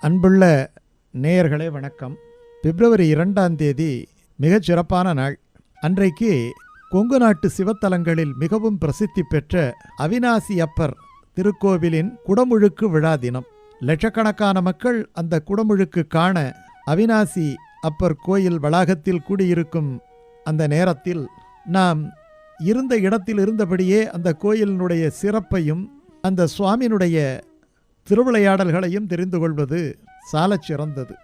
அன்புள்ள நேயர்களே வணக்கம். பிப்ரவரி இரண்டாம் தேதி மிகச் சிறப்பான நாள். அன்றைக்கு கொங்கு நாட்டு சிவத்தலங்களில் மிகவும் பிரசித்தி பெற்ற அவினாசி அப்பர் திருக்கோவிலின் குடமுழுக்கு விழா தினம். லட்சக்கணக்கான மக்கள் அந்த குடமுழுக்கு காண அவினாசி அப்பர் கோயில் வளாகத்தில் கூடியிருக்கும் அந்த நேரத்தில் நாம் இருந்த இடத்தில் இருந்தபடியே அந்த கோயிலினுடைய சிறப்பையும் அந்த சுவாமியினுடைய திருவிளையாடல்களையும் தெரிந்து கொள்வது சாலச் சிறந்தது.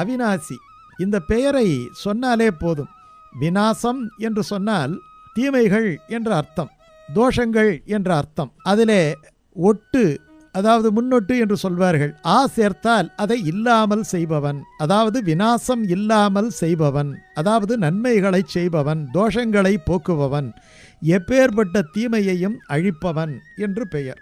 அவினாசி இந்த பெயரை சொன்னாலே போதும். வினாசம் என்று சொன்னால் தீமைகள் என்ற அர்த்தம் தோஷங்கள் என்ற அர்த்தம். அதிலே ஒட்டு அதாவது முன்னொட்டு என்று சொல்வார்கள். ஆ சேர்த்தால் அதை இல்லாமல் செய்பவன் அதாவது வினாசம் இல்லாமல் செய்பவன் அதாவது நன்மைகளை செய்பவன் தோஷங்களை போக்குபவன் எப்பேற்பட்ட தீமையையும் அழிப்பவன் என்று பெயர்.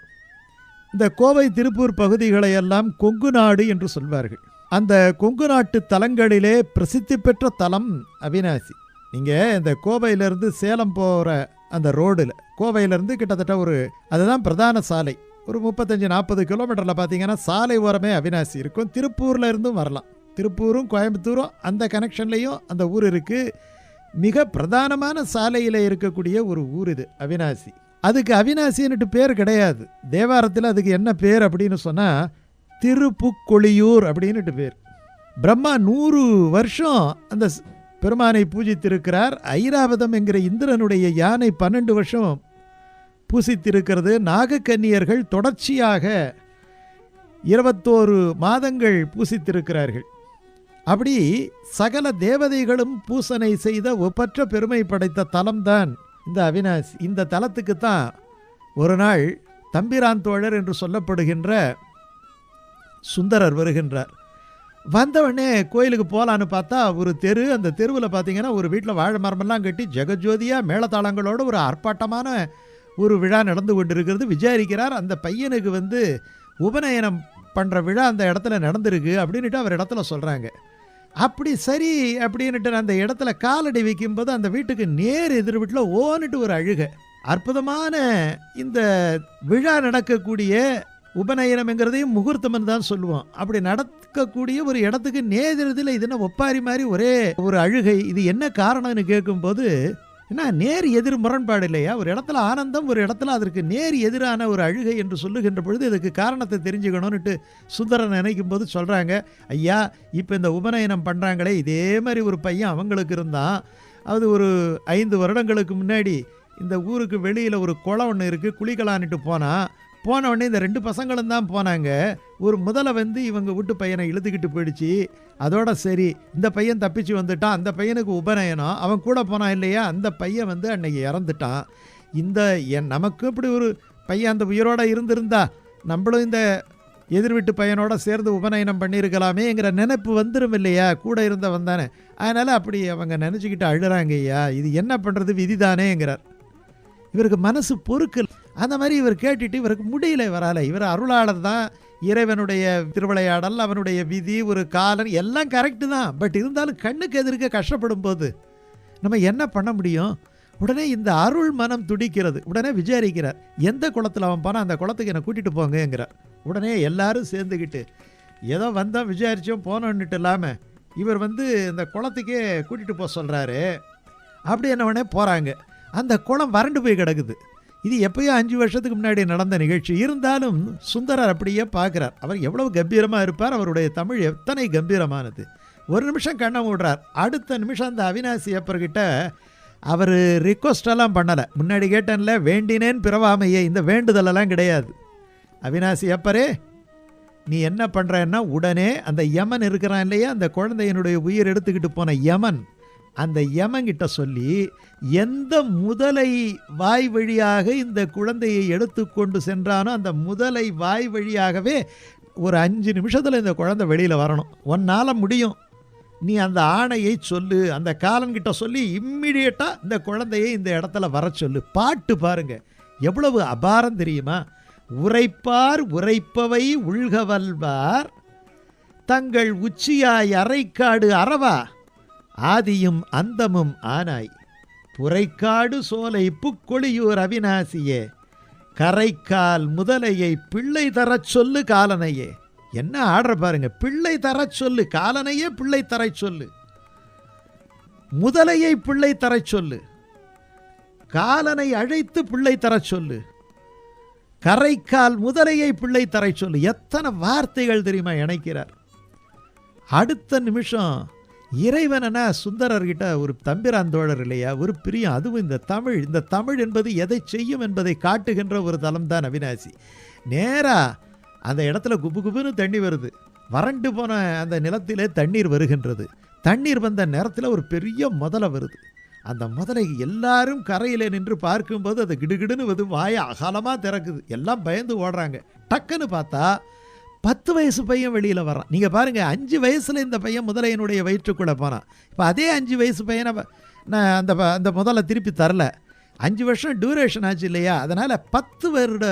இந்த கோவை திருப்பூர் பகுதிகளையெல்லாம் கொங்கு நாடு என்று சொல்வார்கள். அந்த கொங்கு நாட்டு தலங்களிலே பிரசித்தி பெற்ற தலம் அவினாசி நீங்கள் இந்த கோவையிலேருந்து சேலம் போகிற அந்த ரோடில் கோவையிலேருந்து கிட்டத்தட்ட ஒரு அதுதான் பிரதான சாலை. ஒரு முப்பத்தஞ்சு நாற்பது கிலோமீட்டரில் பார்த்தீங்கன்னா சாலை ஓரமே அவினாசி இருக்கும். திருப்பூரில் இருந்தும் வரலாம். திருப்பூரும் கோயம்புத்தூரும் அந்த கனெக்ஷன்லேயும் அந்த ஊர் இருக்குது மிக பிரதானமான சாலையில் இருக்கக்கூடிய ஒரு ஊர் இது அவினாசி அதுக்கு அவினாசின்னுட்டு பேர் கிடையாது. தேவாரத்தில் அதுக்கு என்ன பேர் அப்படின்னு சொன்னால் திருப்புக்கொழியூர் அப்படின்னுட்டு பேர். பிரம்மா நூறு வருஷம் அந்த பெருமானை பூஜித்திருக்கிறார். ஐராவதம் என்கிற இந்திரனுடைய யானை பன்னெண்டு வருஷம் பூசித்திருக்கிறது. நாகக்கன்னியர்கள் தொடர்ச்சியாக இருபத்தோரு மாதங்கள் பூசித்திருக்கிறார்கள். அப்படி சகல தேவதைகளும் பூசனை செய்த ஒப்பற்ற பெருமை படைத்த தலம்தான் இந்த அவினாசி இந்த தலத்துக்கு தான் ஒரு நாள் தம்பிரான் தோழர் என்று சொல்லப்படுகின்ற சுந்தரர் வருகின்றார். வந்தவொடனே கோயிலுக்கு போகலான்னு பார்த்தா ஒரு தெரு அந்த தெருவில் பார்த்தீங்கன்னா ஒரு வீட்டில் வாழை மரமெல்லாம் கட்டி ஜெகஜோதியாக மேளதாளங்களோட ஒரு ஆர்ப்பாட்டமான ஒரு விழா நடந்து கொண்டிருக்கிறது. விசாரிக்கிறார் அந்த பையனுக்கு வந்து உபநயனம் பண்ணுற விழா அந்த இடத்துல நடந்திருக்கு அப்படின்ட்டு அவர் இடத்துல சொல்கிறாங்க அப்படி சரி அப்படின்ட்டு அந்த இடத்துல காலடி வைக்கும்போது அந்த வீட்டுக்கு நேர் எதிர் வீட்டில் ஓன்னுட்டு ஒரு அழுகை. அற்புதமான இந்த விழா நடக்கக்கூடிய உபநயனம்ங்கிறதையும் முகூர்த்தம்னு தான் சொல்லுவோம். அப்படி நடக்கக்கூடிய ஒரு இடத்துக்கு நேதிரத்தில் இதுன்னு ஒப்பாரி மாதிரி ஒரே ஒரு அழுகை இது என்ன காரணம்னு கேட்கும்போது என்ன நேர் எதிர் முரண்பாடு இல்லையா? ஒரு இடத்துல ஆனந்தம் ஒரு இடத்துல அதற்கு நேர் எதிரான ஒரு அழுகை என்று சொல்லுகின்ற பொழுது இதுக்கு காரணத்தை தெரிஞ்சுக்கணும்னுட்டு சுந்தரன் நினைக்கும் போது சொல்கிறாங்க ஐயா இப்போ இந்த உபநயனம் பண்ணுறாங்களே இதே மாதிரி ஒரு பையன் அவங்களுக்கு இருந்தான். அது ஒரு ஐந்து வருடங்களுக்கு முன்னாடி இந்த ஊருக்கு வெளியில் ஒரு குளம் ஒன்று இருக்குது குளிக்கலான்ட்டு போனான். போன உடனே இந்த ரெண்டு பசங்களும் தான் போனாங்க. ஒரு முதலை வந்து இவங்க வீட்டு பையனை இழுத்துக்கிட்டு போயிடுச்சு. அதோட சரி இந்த பையன் தப்பிச்சு வந்துட்டான் அந்த பையனுக்கு உபநயனம் அவன் கூட போனான் இல்லையா? அந்த பையன் வந்து அன்னைக்கு இறந்துட்டான். இந்த என் நமக்கும் இப்படி ஒரு பையன் அந்த உயிரோட இருந்திருந்தா நம்மளும் இந்த எதிர் வீட்டு பையனோட சேர்ந்து உபநயனம் பண்ணியிருக்கலாமேங்கிற நினைப்பு வந்துடும் இல்லையா? கூட இருந்தவன் தானே. அதனால் அப்படி அவங்க நினச்சிக்கிட்டு அழுறாங்க ஐயா. இது என்ன பண்ணுறது விதிதானேங்கிறார் இவருக்கு மனசு பொறுக்கல். அந்த மாதிரி இவர் கேட்டுட்டு இவருக்கு முடியல இவரால். இவர் அருளாளர் தான். இறைவனுடைய திருவிளையாடல் அவனுடைய விதி ஒரு காலன் எல்லாம் கரெக்டு தான். பட் இருந்தாலும் கண்ணுக்கு எதிர்க்க கஷ்டப்படும் போது நம்ம என்ன பண்ண முடியும்? உடனே இந்த அருள் மனம் துடிக்கிறது. உடனே விசாரிக்கிறார் எந்த குளத்தில் அவன் போனால் அந்த குளத்துக்கு என்னை கூட்டிகிட்டு போங்கங்கிறார். உடனே எல்லாரும் சேர்ந்துக்கிட்டு ஏதோ வந்தால் விசாரித்தோம் போனோன்னுட்டு இல்லாமல் இவர் வந்து இந்த குளத்துக்கே கூட்டிகிட்டு போக சொல்கிறாரு அப்படி என்ன உடனே போகிறாங்க அந்த குளம் வறண்டு போய் கிடக்குது. இது எப்பயோ அஞ்சு வருஷத்துக்கு முன்னாடி நடந்த நிகழ்ச்சி. இருந்தாலும் சுந்தரர் அப்படியே பார்க்குறார். அவர் எவ்வளவு கம்பீரமாக இருப்பார் அவருடைய தமிழ் எத்தனை கம்பீரமானது. ஒரு நிமிஷம் கண்ணை மூடுறார். அடுத்த நிமிஷம் அந்த அவினாசி அப்பர்கிட்ட அவர் ரிக்வஸ்டெல்லாம் பண்ணலை. முன்னாடி கேட்டேன்ல வேண்டினேன் பிறவாமையே இந்த வேண்டுதலெல்லாம் கிடையாது. அவினாசி அப்பரே நீ என்ன பண்ணுறன்னா உடனே அந்த யமன் இருக்கிறான் இல்லையா? அந்த குழந்தையினுடைய உயிர் எடுத்துக்கிட்டு போன யமன் அந்த யமங்கிட்ட சொல்லி எந்த முதலை வாய் வழியாக இந்த குழந்தையை எடுத்துக்கொண்டு சென்றானோ அந்த முதலை வாய் வழியாகவே ஒரு அஞ்சு நிமிஷத்தில் இந்த குழந்தை வெளியில் வரணும். உன்னால் முடியும். நீ அந்த ஆணையை சொல்லு. அந்த காலன்கிட்ட சொல்லி இம்மிடியட்டாக இந்த குழந்தையை இந்த இடத்துல வர சொல்லு. பாட்டு பாருங்க. எவ்வளவு அபாரம் தெரியுமா? உரைப்பார் உரைப்பவை உள்கவல்வார் தங்கள் உச்சியாய் அரைக்காடு அறவா? ஆதியும் அந்தமும் ஆனாய். புரைக்காடு சோலை புக்கொழியூர் அவிநாசியே கரைக்கால் முதலையை பிள்ளை தரச் சொல்லு காலனையே. என்ன ஆடுற பாருங்க பிள்ளை தரச் சொல்லு காலனையே பிள்ளை தரச் சொல்லு. முதலையை பிள்ளை தரச் சொல்லு காலனை அழைத்து பிள்ளை தரச் சொல்லு. கரைக்கால் முதலையை பிள்ளை தரச் சொல்லு. எத்தனை வார்த்தைகள் தெரியுமா இணைக்கிறார். அடுத்த நிமிஷம் இறைவனனா சுந்தரர்கிட்ட ஒரு தம்பிரான் தோழர் இல்லையா? ஒரு பிரியம். அதுவும் இந்த தமிழ். இந்த தமிழ் என்பது எதை செய்யும் என்பதை காட்டுகின்ற ஒரு தலம் தான் அவினாசி நேராக அந்த இடத்துல குபு குபுன்னு தண்ணி வருது. வறண்டு போன அந்த நிலத்திலே தண்ணீர் வருகின்றது. தண்ணீர் வந்த நேரத்தில் ஒரு பெரிய முதலை வருது. அந்த முதலை எல்லாரும் கரையில் நின்று பார்க்கும்போது அது கிடுகிடுன்னு வந்து வாயை அகலமாக திறக்குது. எல்லாம் பயந்து ஓடுறாங்க. டக்குன்னு பார்த்தா பத்து வயசு பையன் வெளியில் வரான் நீங்கள் பாருங்கள் அஞ்சு வயசில் இந்த பையன் முதலையனுடைய வயிற்றுக்குள்ளே போனான் இப்போ அதே அஞ்சு வயசு பையனை நான் அந்த அந்த முதல்ல திருப்பி தரல. அஞ்சு வருஷம் டியூரேஷன் ஆச்சு இல்லையா? அதனால் பத்து வருட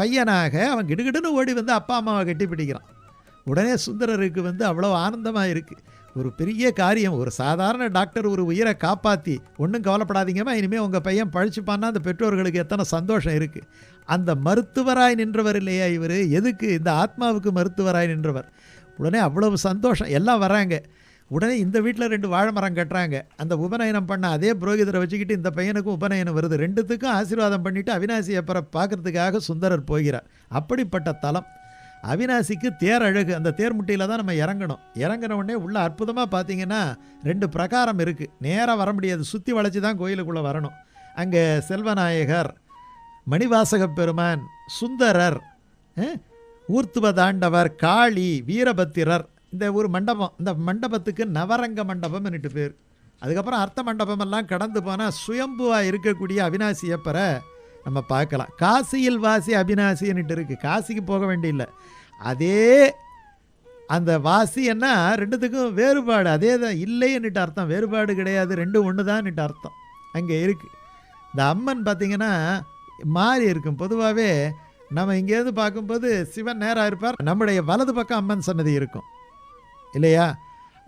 பையனாக அவன் கிடுகிடுன்னு ஓடி வந்து அப்பா அம்மாவை கட்டி பிடிக்கிறான். உடனே சுந்தரருக்கு வந்து அவ்வளோ ஆனந்தமாக இருக்குது ஒரு பெரிய காரியம். ஒரு சாதாரண டாக்டர் ஒரு உயிரை காப்பாற்றி ஒன்றும் கவலைப்படாதீங்கம்மா. இனிமேல் உங்கள் பையன் பழிச்சுப்பான்னா அந்த பெற்றோர்களுக்கு எத்தனை சந்தோஷம் இருக்குது அந்த மருத்துவராய் நின்றவர் இல்லையா இவர்? எதுக்கு? இந்த ஆத்மாவுக்கு மருத்துவராய் நின்றவர். உடனே அவ்வளவு சந்தோஷம். எல்லாம் வராங்க உடனே இந்த வீட்டில் ரெண்டு வாழை மரம் கட்டுறாங்க. அந்த உபநயனம் பண்ண அதே புரோகிதரை வச்சுக்கிட்டு இந்த பையனுக்கும் உபநயனம் வருது. ரெண்டுத்துக்கும் ஆசீர்வாதம் பண்ணிவிட்டு அவினாசி அப்புறம் பார்க்கறதுக்காக சுந்தரர் போகிறார். அப்படிப்பட்ட தலம். அவினாசிக்கு தேர் அழகு. அந்த தேர் முட்டியில் தான் நம்ம இறங்கணும். இறங்கின உடனே உள்ள அற்புதமாக பார்த்தீங்கன்னா ரெண்டு பிரகாரம் இருக்குது நேராக வர முடியாது. சுற்றி வளைச்சி தான் கோயிலுக்குள்ளே வரணும். அங்கே செல்வநாயகர் மணிவாசகப் பெருமான் சுந்தரர் ஊர்த்துவதாண்டவர் காளி வீரபத்திரர் இந்த ஒரு மண்டபம் இந்த மண்டபத்துக்கு நவரங்க மண்டபம்னுட்டு பேர். அதுக்கப்புறம் அர்த்த மண்டபமெல்லாம் கடந்து போனால் சுயம்புவாக இருக்கக்கூடிய அவினாசியப்பரை நம்ம பார்க்கலாம். காசியில் வாசி அபினாசின்னுட்டு இருக்குது காசிக்கு போக வேண்டியில்லை. அதே அந்த வாசி என்ன ரெண்டுத்துக்கும் வேறுபாடு. அதே தான் இல்லைன்னுட்டு அர்த்தம். வேறுபாடு கிடையாது. ரெண்டும் ஒன்று தான்னுட்டு அர்த்தம். அங்கே இருக்குது இந்த அம்மன் பார்த்திங்கன்னா மாறி இருக்கும். பொதுவாகவே நம்ம இங்கேருந்து பார்க்கும்போது சிவன் நேராக இருப்பார். நம்முடைய வலது பக்கம் அம்மன் சன்னதி இருக்கும். இல்லையா?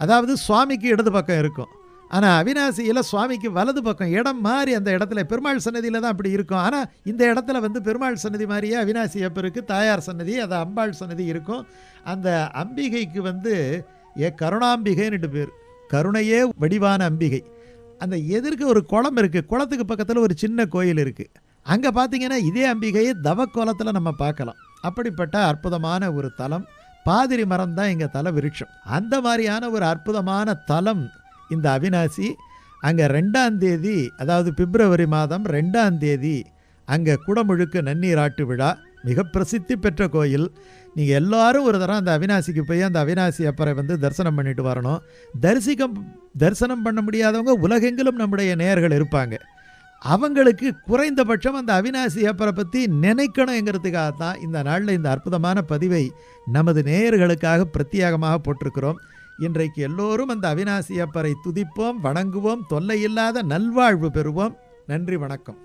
அதாவது சுவாமிக்கு இடது பக்கம் இருக்கும். ஆனால் அவினாசியில் சுவாமிக்கு வலது பக்கம் இடம் மாறி அந்த இடத்துல பெருமாள் சன்னதியில் தான் அப்படி இருக்கும். ஆனால் இந்த இடத்துல வந்து பெருமாள் சன்னதி மாதிரியே அவினாசி அப்பருக்கு தாயார் சன்னதி அது அம்பாள் சன்னதி இருக்கும். அந்த அம்பிகைக்கு வந்து ஏ கருணாம்பிகைன்னு பேர். கருணையே வடிவான அம்பிகை. அந்த எதிர்க்க ஒரு குளம் இருக்குது குளத்துக்கு பக்கத்தில் ஒரு சின்ன கோயில் இருக்குது அங்கே பார்த்தீங்கன்னா இதே அம்பிகையை தவக்கோலத்தில் நம்ம பார்க்கலாம். அப்படிப்பட்ட அற்புதமான ஒரு தலம் பாதிரி மரம் தான் இங்கே தல விருட்சம். அந்த மாதிரியான ஒரு அற்புதமான தலம் இந்த அவினாசி அங்கே ரெண்டாம் தேதி அதாவது பிப்ரவரி மாதம் ரெண்டாம் தேதி அங்கே குடமுழுக்கு நன்னீராட்டு விழா மிக பிரசித்தி பெற்ற கோயில். நீங்கள் எல்லாரும் ஒரு தரம் அந்த அவினாசிக்கு போய் அந்த அவினாசி அப்பரை வந்து தரிசனம் பண்ணிட்டு வரணும். தரிசிக்கம் தரிசனம் பண்ண முடியாதவங்க உலகெங்கிலும் நம்முடைய நேயர்கள் இருப்பாங்க. அவங்களுக்கு குறைந்தபட்சம் அந்த அவினாசி அப்பரை பற்றி நினைக்கணுங்கிறதுக்காக தான் இந்த நாளில் இந்த அற்புதமான பதிவை நமது நேயர்களுக்காக பிரத்யேகமாக போட்டிருக்கிறோம். இன்றைக்கு எல்லோரும் அந்த அவினாசி அப்பரை துதிப்போம் வணங்குவோம் தொல்லை இல்லாத நல்வாழ்வு பெறுவோம். நன்றி வணக்கம்.